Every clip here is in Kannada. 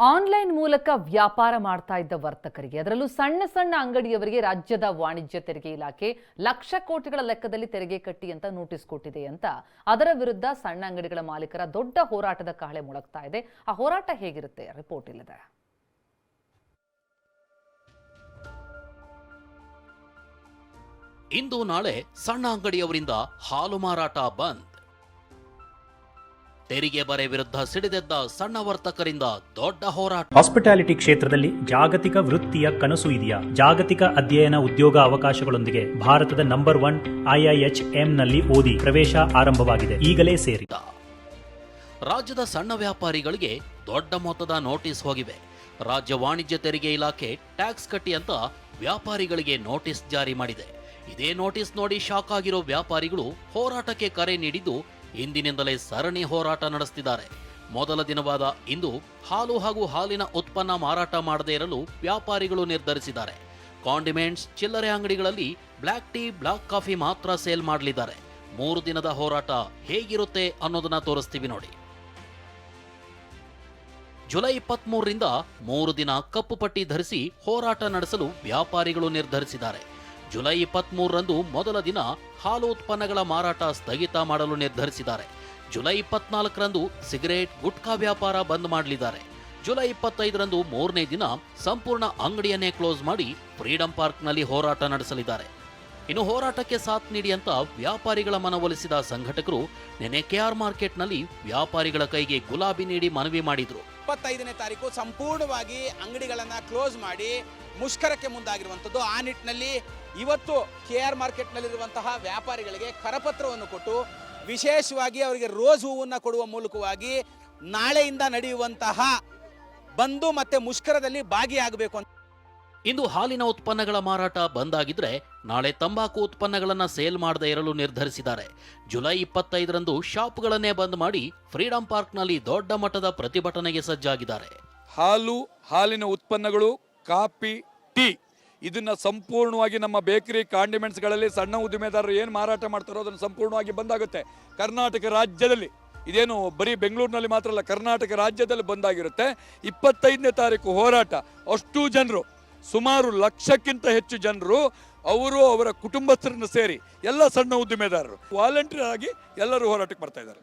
ಆನ್ಲೈನ್ ಮೂಲಕ ವ್ಯಾಪಾರ ಮಾಡ್ತಾ ಇದ್ದ ವರ್ತಕರಿಗೆ, ಅದರಲ್ಲೂ ಸಣ್ಣ ಸಣ್ಣ ಅಂಗಡಿಯವರಿಗೆ ರಾಜ್ಯದ ವಾಣಿಜ್ಯ ತೆರಿಗೆ ಇಲಾಖೆ ಲಕ್ಷ ಕೋಟಿಗಳ ಲೆಕ್ಕದಲ್ಲಿ ತೆರಿಗೆ ಕಟ್ಟಿ ಅಂತ ನೋಟಿಸ್ ಕೊಟ್ಟಿದೆ ಅಂತ. ಅದರ ವಿರುದ್ಧ ಸಣ್ಣ ಅಂಗಡಿಗಳ ಮಾಲೀಕರ ದೊಡ್ಡ ಹೋರಾಟದ ಕಹಳೆ ಮೊಳಗ್ತಾ ಇದೆ. ಆ ಹೋರಾಟ ಹೇಗಿರುತ್ತೆ? ರಿಪೋರ್ಟ್ ಇಲ್ಲದೆ. ಇಂದು ನಾಳೆ ಸಣ್ಣ ಅಂಗಡಿಯವರಿಂದ ಹಾಲು ಮಾರಾಟ ಬಂದ್. ತೆರಿಗೆ ಬರೆ ವಿರುದ್ಧ ಸಿಡಿದೆದ್ದ ಸಣ್ಣ ವರ್ತಕರಿಂದ ದೊಡ್ಡ ಹೋರಾಟ. ಹಾಸ್ಪಿಟಾಲಿಟಿ ಕ್ಷೇತ್ರದಲ್ಲಿ ಜಾಗತಿಕ ವೃತ್ತಿಯ ಕನಸು ಇದೆಯಾ? ಜಾಗತಿಕ ಅಧ್ಯಯನ ಉದ್ಯೋಗ ಅವಕಾಶಗಳೊಂದಿಗೆ ಭಾರತದ ನಂಬರ್ ಒನ್ ಐಐಎಚ್ನಲ್ಲಿ ಓದಿ ಪ್ರವೇಶ ಆರಂಭವಾಗಿದೆ. ಈಗಲೇ ಸೇರಿ. ರಾಜ್ಯದ ಸಣ್ಣ ವ್ಯಾಪಾರಿಗಳಿಗೆ ದೊಡ್ಡ ಮೊತ್ತದ ನೋಟಿಸ್ ಹೋಗಿವೆ. ರಾಜ್ಯ ವಾಣಿಜ್ಯ ತೆರಿಗೆ ಇಲಾಖೆ ಟ್ಯಾಕ್ಸ್ ಕಟ್ಟಿ ಅಂತ ವ್ಯಾಪಾರಿಗಳಿಗೆ ನೋಟಿಸ್ ಜಾರಿ ಮಾಡಿದೆ. ಇದೇ ನೋಟಿಸ್ ನೋಡಿ ಶಾಕ್ ಆಗಿರೋ ವ್ಯಾಪಾರಿಗಳು ಹೋರಾಟಕ್ಕೆ ಕರೆ ನೀಡಿದ್ದು ಇಂದಿನಿಂದಲೇ ಸರಣಿ ಹೋರಾಟ ನಡೆಸುತ್ತಿದ್ದಾರೆ ಮೊದಲ ದಿನವಾದ ಇಂದು ಹಾಲು ಹಾಗೂ ಹಾಲಿನ ಉತ್ಪನ್ನ ಮಾರಾಟ ಮಾಡದೇ ಇರಲು ವ್ಯಾಪಾರಿಗಳು ನಿರ್ಧರಿಸಿದ್ದಾರೆ. ಕಾಂಡಿಮೆಂಟ್ಸ್, ಚಿಲ್ಲರೆ ಅಂಗಡಿಗಳಲ್ಲಿ ಬ್ಲ್ಯಾಕ್ ಟೀ, ಬ್ಲಾಕ್ ಕಾಫಿ ಮಾತ್ರ ಸೇಲ್ ಮಾಡಲಿದ್ದಾರೆ. ಮೂರು ದಿನದ ಹೋರಾಟ ಹೇಗಿರುತ್ತೆ ಅನ್ನೋದನ್ನ ತೋರಿಸ್ತೀವಿ ನೋಡಿ. ಜುಲೈ ಇಪ್ಪತ್ಮೂರರಿಂದ ಮೂರು ದಿನ ಕಪ್ಪು ಪಟ್ಟಿ ಧರಿಸಿ ಹೋರಾಟ ನಡೆಸಲು ವ್ಯಾಪಾರಿಗಳು ನಿರ್ಧರಿಸಿದ್ದಾರೆ. ಜುಲೈ ಇಪ್ಪತ್ಮೂರರಂದು ಮೊದಲ ದಿನ ಹಾಲು ಉತ್ಪನ್ನಗಳ ಮಾರಾಟ ಸ್ಥಗಿತ ಮಾಡಲು ನಿರ್ಧರಿಸಿದ್ದಾರೆ. ಜುಲೈ ಇಪ್ಪತ್ನಾಲ್ಕರಂದು ಸಿಗರೇಟ್, ಗುಟ್ಕಾ ವ್ಯಾಪಾರ ಬಂದ್ ಮಾಡಲಿದ್ದಾರೆ. ಜುಲೈ ಇಪ್ಪತ್ತೈದರಂದು ಮೂರನೇ ದಿನ ಸಂಪೂರ್ಣ ಅಂಗಡಿಯನ್ನೇ ಕ್ಲೋಸ್ ಮಾಡಿ ಫ್ರೀಡಂ ಪಾರ್ಕ್ನಲ್ಲಿ ಹೋರಾಟ ನಡೆಸಲಿದ್ದಾರೆ. ಇನ್ನು ಹೋರಾಟಕ್ಕೆ ಸಾಥ್ ನೀಡಿ ಅಂತ ವ್ಯಾಪಾರಿಗಳ ಮನವೊಲಿಸಿದ ಸಂಘಟಕರು ನಿನ್ನೆ ಕೆಆರ್ ಮಾರ್ಕೆಟ್ನಲ್ಲಿ ವ್ಯಾಪಾರಿಗಳ ಕೈಗೆ ಗುಲಾಬಿ ನೀಡಿ ಮನವಿ ಮಾಡಿದ್ರು. ಇಪ್ಪತ್ತೈದನೇ ತಾರೀಕು ಸಂಪೂರ್ಣವಾಗಿ ಅಂಗಡಿಗಳನ್ನು ಕ್ಲೋಸ್ ಮಾಡಿ ಮುಷ್ಕರಕ್ಕೆ ಮುಂದಾಗಿರುವಂಥದ್ದು. ಆ ನಿಟ್ಟಿನಲ್ಲಿ ಇವತ್ತು ಕೆ ಆರ್ ಮಾರ್ಕೆಟ್ನಲ್ಲಿರುವಂತಹ ವ್ಯಾಪಾರಿಗಳಿಗೆ ಕರಪತ್ರವನ್ನು ಕೊಟ್ಟು ವಿಶೇಷವಾಗಿ ಅವರಿಗೆ ರೋಸ್ ಹೂವನ್ನು ಕೊಡುವ ಮೂಲಕವಾಗಿ ನಾಳೆಯಿಂದ ನಡೆಯುವಂತಹ ಬಂದು ಮತ್ತೆ ಮುಷ್ಕರದಲ್ಲಿ ಭಾಗಿಯಾಗಬೇಕು ಅಂತ ಇಂದು ಹಾಲಿನ ಉತ್ಪನ್ನಗಳ ಮಾರಾಟ ಬಂದಾಗಿದ್ರೆ ನಾಳೆ ತಂಬಾಕು ಉತ್ಪನ್ನಗಳನ್ನು ಸೇಲ್ ಮಾಡದೇ ಇರಲು ನಿರ್ಧರಿಸಿದ್ದಾರೆ. ಜುಲೈ ಇಪ್ಪತ್ತೈದರಂದು ಶಾಪ್ಗಳನ್ನೇ ಬಂದ್ ಮಾಡಿ ಫ್ರೀಡಂ ಪಾರ್ಕ್ನಲ್ಲಿ ದೊಡ್ಡ ಮಟ್ಟದ ಪ್ರತಿಭಟನೆಗೆ ಸಜ್ಜಾಗಿದ್ದಾರೆ. ಹಾಲು, ಹಾಲಿನ ಉತ್ಪನ್ನಗಳು, ಕಾಫಿ, ಟೀ ಇದನ್ನ ಸಂಪೂರ್ಣವಾಗಿ ನಮ್ಮ ಬೇಕರಿ ಕಾಂಡಿಮೆಂಟ್ಸ್ಗಳಲ್ಲಿ ಸಣ್ಣ ಉದ್ದಿಮೆದಾರರು ಏನು ಮಾರಾಟ ಮಾಡ್ತಾರೋ ಅದನ್ನು ಸಂಪೂರ್ಣವಾಗಿ ಬಂದಾಗುತ್ತೆ. ಕರ್ನಾಟಕ ರಾಜ್ಯದಲ್ಲಿ ಇದೇನು ಬರೀ ಬೆಂಗಳೂರಿನಲ್ಲಿ ಮಾತ್ರ ಅಲ್ಲ, ಕರ್ನಾಟಕ ರಾಜ್ಯದಲ್ಲಿ ಬಂದಾಗಿರುತ್ತೆ. ಇಪ್ಪತ್ತೈದನೇ ತಾರೀಕು ಹೋರಾಟ. ಅಷ್ಟು ಜನರು ಸುಮಾರು ಲಕ್ಷಕ್ಕಿಂತ ಹೆಚ್ಚು ಜನರು ಅವರು ಅವರ ಕುಟುಂಬಸ್ಥರನ್ನು ಸೇರಿ ಎಲ್ಲ ಸಣ್ಣ ಉದ್ದಿಮೆದಾರರು ವಾಲಂಟಿಯರ್ ಆಗಿ ಎಲ್ಲರೂ ಹೋರಾಟಕ್ಕೆ ಬರ್ತಾ ಇದ್ದಾರೆ.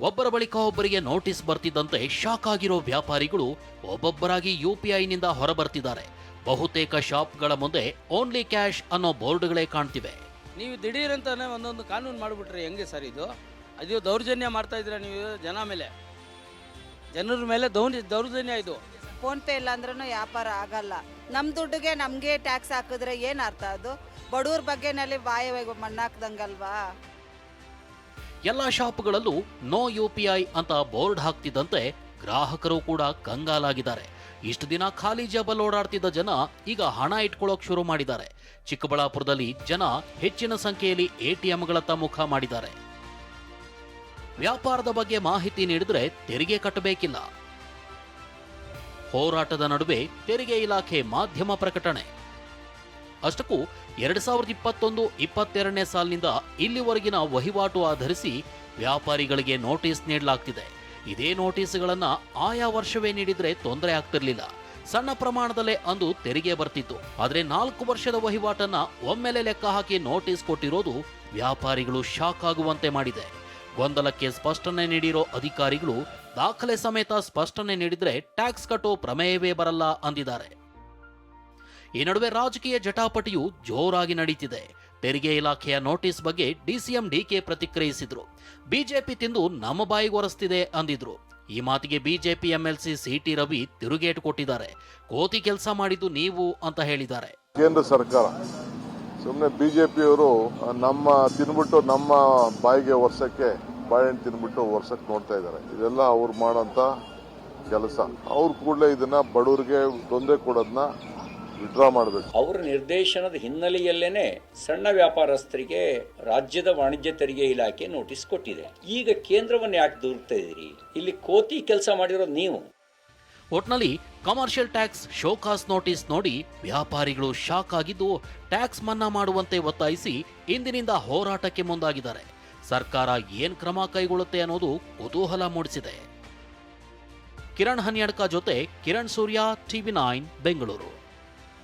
ಒಬ್ಬರ ಬಳಿಕ ಒಬ್ಬರಿಗೆ ನೋಟಿಸ್ ಬರ್ತಿದ್ದಂತೆ ಶಾಕ್ ಆಗಿರೋ ವ್ಯಾಪಾರಿಗಳು ಒಬ್ಬೊಬ್ಬರಾಗಿ ಯುಪಿಐನಿಂದ ಹೊರಬರ್ತಿದ್ದಾರೆ. ಬಹುತೇಕ ಶಾಪ್ಗಳ ಮುಂದೆ ಓನ್ಲಿ ಕ್ಯಾಶ್ ಅನ್ನೋ ಬೋರ್ಡ್ಗಳೇ ಕಾಣ್ತಿವೆ. ನೀವು ದಿಢೀರಂತಾನೆ ಒಂದೊಂದು ಕಾನೂನು ಮಾಡಿಬಿಟ್ರೆ ಹೆಂಗೆ ಸರ್ ಇದು? ಅದು ದೌರ್ಜನ್ಯ ಮಾಡ್ತಾ ಇದ್ದೀರಾ ನೀವು ಜನ ಮೇಲೆ? ಜನರ ಮೇಲೆ ದೌರ್ ದೌರ್ಜನ್ಯ ಇದು. ಫೋನ್ ಪೇ ಇಲ್ಲ ಅಂದ್ರೂ ವ್ಯಾಪಾರ ಆಗಲ್ಲ. ನಮ್ಮ ದುಡ್ಡಿಗೆ ನಮಗೆ ಟ್ಯಾಕ್ಸ್ ಹಾಕಿದ್ರೆ ಏನು ಅರ್ಥ ಅದು? ಬಡವ್ರ ಬಗ್ಗೆನಲ್ಲಿ ಬಾಯ ಮಣ್ಣಾಕ್ದಂಗಲ್ವಾ? ಎಲ್ಲ ಶಾಪ್ಗಳಲ್ಲೂ ನೋ ಯುಪಿಐ ಅಂತ ಬೋರ್ಡ್ ಹಾಕ್ತಿದ್ದಂತೆ ಗ್ರಾಹಕರು ಕೂಡ ಕಂಗಾಲಾಗಿದ್ದಾರೆ. ಇಷ್ಟು ದಿನ ಖಾಲಿ ಜಬಲ್ ಓಡಾಡ್ತಿದ್ದ ಜನ ಈಗ ಹಣ ಇಟ್ಕೊಳ್ಳೋಕೆ ಶುರು ಮಾಡಿದ್ದಾರೆ. ಚಿಕ್ಕಬಳ್ಳಾಪುರದಲ್ಲಿ ಜನ ಹೆಚ್ಚಿನ ಸಂಖ್ಯೆಯಲ್ಲಿ ಎಟಿಎಂಗಳತ್ತ ಮುಖ ಮಾಡಿದ್ದಾರೆ. ವ್ಯಾಪಾರದ ಬಗ್ಗೆ ಮಾಹಿತಿ ನೀಡಿದ್ರೆ ತೆರಿಗೆ ಕಟ್ಟಬೇಕಿಲ್ಲ. ಹೋರಾಟದ ನಡುವೆ ತೆರಿಗೆ ಇಲಾಖೆ ಮಾಧ್ಯಮ ಪ್ರಕಟಣೆ. ಅಷ್ಟಕ್ಕೂ ಎರಡ್ ಸಾವಿರದ ಇಪ್ಪತ್ತೊಂದು ಇಪ್ಪತ್ತೆರಡನೇ ಸಾಲಿನಿಂದ ಇಲ್ಲಿವರೆಗಿನ ವಹಿವಾಟು ಆಧರಿಸಿ ವ್ಯಾಪಾರಿಗಳಿಗೆ ನೋಟಿಸ್ ನೀಡಲಾಗ್ತಿದೆ. ಇದೇ ನೋಟಿಸ್ಗಳನ್ನ ಆಯಾ ವರ್ಷವೇ ನೀಡಿದ್ರೆ ತೊಂದರೆ ಆಗ್ತಿರ್ಲಿಲ್ಲ. ಸಣ್ಣ ಪ್ರಮಾಣದಲ್ಲೇ ಅಂದು ತೆರಿಗೆ ಬರ್ತಿತ್ತು. ಆದ್ರೆ ನಾಲ್ಕು ವರ್ಷದ ವಹಿವಾಟನ್ನ ಒಮ್ಮೆಲೆ ಲೆಕ್ಕ ಹಾಕಿ ನೋಟಿಸ್ ಕೊಟ್ಟಿರೋದು ವ್ಯಾಪಾರಿಗಳು ಶಾಕ್ ಆಗುವಂತೆ ಮಾಡಿದೆ. ಗೊಂದಲಕ್ಕೆ ಸ್ಪಷ್ಟನೆ ನೀಡಿರೋ ಅಧಿಕಾರಿಗಳು ದಾಖಲೆ ಸಮೇತ ಸ್ಪಷ್ಟನೆ ನೀಡಿದ್ರೆ ಟ್ಯಾಕ್ಸ್ ಕಟ್ಟೋ ಪ್ರಮೇಯವೇ ಬರಲ್ಲ ಅಂದಿದ್ದಾರೆ. ಈ ನಡುವೆ ರಾಜಕೀಯ ಜಟಾಪಟಿಯು ಜೋರಾಗಿ ನಡೀತಿದೆ. ತೆರಿಗೆ ಇಲಾಖೆಯ ನೋಟಿಸ್ ಬಗ್ಗೆ ಡಿಸಿಎಂ ಡಿಕೆ ಪ್ರತಿಕ್ರಿಯಿಸಿದ್ರು. ಬಿಜೆಪಿ ತಿಂದು ನಮ್ಮ ಬಾಯಿಗೆ ಒರೆಸ್ತಿದೆ ಅಂದಿದ್ರು. ಈ ಮಾತಿಗೆ ಬಿಜೆಪಿ ಎಂಎಲ್ಸಿ ಸಿಟಿ ರವಿ ತಿರುಗೇಟು ಕೊಟ್ಟಿದ್ದಾರೆ. ಕೋತಿ ಕೆಲಸ ಮಾಡಿದ್ದು ನೀವು ಅಂತ ಹೇಳಿದ್ದಾರೆ. ಕೇಂದ್ರ ಸರ್ಕಾರ ಸುಮ್ಮನೆ ಬಿಜೆಪಿಯವರು ನಮ್ಮ ತಿನ್ಬಿಟ್ಟು ನಮ್ಮ ಬಾಯಿಗೆ ವರ್ಷಕ್ಕೆ ಬಾಳೆಹಣ್ಣು ತಿನ್ಬಿಟ್ಟು ವರ್ಷಕ್ಕೆ ನೋಡ್ತಾ ಇದ್ದಾರೆ. ಇದೆಲ್ಲ ಅವ್ರು ಮಾಡೋಂಥ ಕೆಲಸ. ಅವ್ರು ಕೂಡಲೇ ಇದನ್ನ ಬಡವರಿಗೆ ತೊಂದರೆ ಕೊಡೋದನ್ನ ವಿಡ್ರಾ ಮಾಡಬೇಕು. ಅವರ ನಿರ್ದೇಶನದ ಹಿನ್ನೆಲೆಯಲ್ಲೇನೆ ಸಣ್ಣ ವ್ಯಾಪಾರಸ್ಥರಿಗೆ ರಾಜ್ಯದ ವಾಣಿಜ್ಯ ತೆರಿಗೆ ಇಲಾಖೆ ನೋಟಿಸ್ ಕೊಟ್ಟಿದೆ. ಈಗ ಕೇಂದ್ರವನ್ನು ಯಾಕೆ ದೂರ್ತಾ ಇದ್ದೀರಿ? ಇಲ್ಲಿ ಕೋತಿ ಕೆಲಸ ಮಾಡಿರೋದು ನೀವು. ಒಟ್ನಲ್ಲಿ ಕಮರ್ಷಿಯಲ್ ಟ್ಯಾಕ್ಸ್ ಶೋಕಾಸ್ ನೋಟಿಸ್ ನೋಡಿ ವ್ಯಾಪಾರಿಗಳು ಶಾಕ್ ಆಗಿದ್ದು ಟ್ಯಾಕ್ಸ್ ಮನ್ನಾ ಮಾಡುವಂತೆ ಒತ್ತಾಯಿಸಿ ಇಂದಿನಿಂದ ಹೋರಾಟಕ್ಕೆ ಮುಂದಾಗಿದ್ದಾರೆ. ಸರ್ಕಾರ ಏನ್ ಕ್ರಮ ಕೈಗೊಳ್ಳುತ್ತೆ ಅನ್ನೋದು ಕುತೂಹಲ ಮೂಡಿಸಿದೆ. ಕಿರಣ್ ಹನ್ಯಡ್ಕ ಜೊತೆ ಕಿರಣ್ ಸೂರ್ಯ, ಟಿವಿ ನೈನ್, ಬೆಂಗಳೂರು.